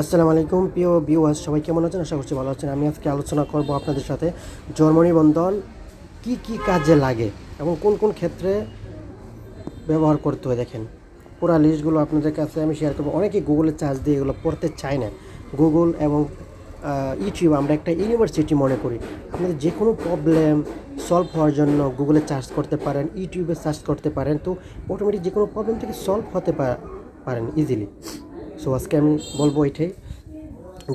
আসসালামু আলাইকুম, প্রিয় ভিউয়ার্স সবাই কেমন আছেন? আশা করছি ভালো আছেন। আমি আজকে আলোচনা করব আপনাদের সাথে জন্ম নিবন্ধন কী কী কাজে লাগে এবং কোন কোন ক্ষেত্রে ব্যবহার করতে হয় দেখেন। পুরো লিস্টগুলো আপনাদের কাছে আমি শেয়ার করব। অনেকে গুগলে চার্জ দিয়ে এগুলো পড়তে চায় না। গুগল এবং ইউটিউব আমরা একটা ইউনিভার্সিটি মনে করি। আপনাদের যে কোনো প্রবলেম সলভ হওয়ার জন্য গুগলে চার্জ করতে পারেন ইউটিউবে সার্চ করতে পারেন, তো অটোমেটিক যে কোনো প্রবলেম থেকে সলভ হতে পারেন ইজিলি সো আজকে আমি বলব এটাই।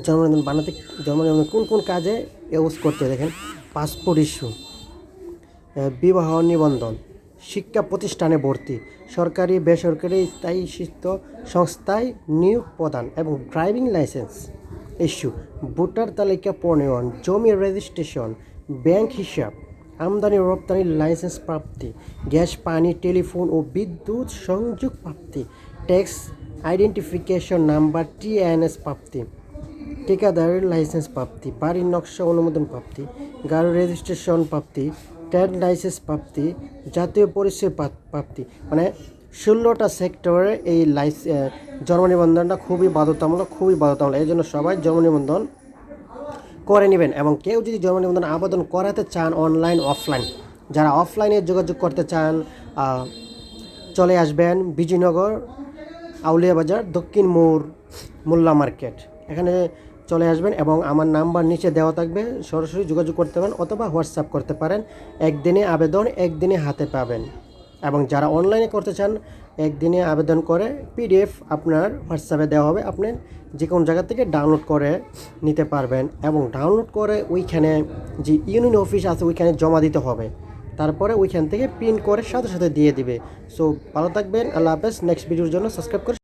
জন্মনিবন্ধন বানাতে জন্মনিবন্ধন কোন কোন কাজে ইউজ করতে দেখেন পাসপোর্ট ইস্যু বিবাহ নিবন্ধন, শিক্ষা প্রতিষ্ঠানে ভর্তি, সরকারি, বেসরকারি, স্থায়ী শিক্ষিত সংস্থায় নিয়োগ প্রদান এবং ড্রাইভিং লাইসেন্স ইস্যু ভোটার তালিকা প্রণয়ন, জমি রেজিস্ট্রেশন ব্যাংক হিসাব, আমদানি ও লাইসেন্স প্রাপ্তি, গ্যাস, পানি টেলিফোন ও বিদ্যুৎ সংযোগ প্রাপ্তি ট্যাক্স আইডেন্টিফিকেশন নাম্বার টিএনএস প্রাপ্তি ঠিকাদারের লাইসেন্স প্রাপ্তি, বাড়ির নকশা অনুমোদন প্রাপ্তি গাড়ি রেজিস্ট্রেশন প্রাপ্তি ট্রেড লাইসেন্স প্রাপ্তি, জাতীয় পরিচয় প্রাপ্তি। মানে ষোলোটা সেক্টরে এই লাইস জন্ম নিবন্ধনটা খুবই বাধ্যতামূলক খুবই বাধ্যতামূলক। এই জন্য সবাই জন্ম নিবন্ধন করে নেবেন এবং কেউ যদি জন্ম নিবন্ধন আবেদন করাতে চান অনলাইন, অফলাইন, যারা অফলাইনে যোগাযোগ করতে চান চলে আসবেন বিজয়নগর আউলিয়া বাজার, দক্ষিণ মোড়, মোল্লা মার্কেট। এখানে চলে আসবেন এবং আমার নাম্বার নিচে দেওয়া থাকবে। সরাসরি যোগাযোগ করতে পারেন অথবা হোয়াটসঅ্যাপ করতে পারেন। একদিনে আবেদন, একদিনে হাতে পাবেন। এবং যারা অনলাইনে করতে চান, একদিনে আবেদন করে পিডিএফ আপনার হোয়াটসঅ্যাপে দেওয়া হবে। আপনি যে কোনো জায়গা থেকে ডাউনলোড করে নিতে পারবেন এবং ডাউনলোড করে ওইখানে যে ইউনিয়ন অফিস আছে, ওইখানে জমা দিতে হবে। তারপরে ওইখান থেকে প্রিন্ট করে সাথে সাথে দিয়ে দিবে। সো ভালো থাকবেন, আল্লাহ হাফেজ। নেক্সট ভিডিওর জন্য সাবস্ক্রাইব করে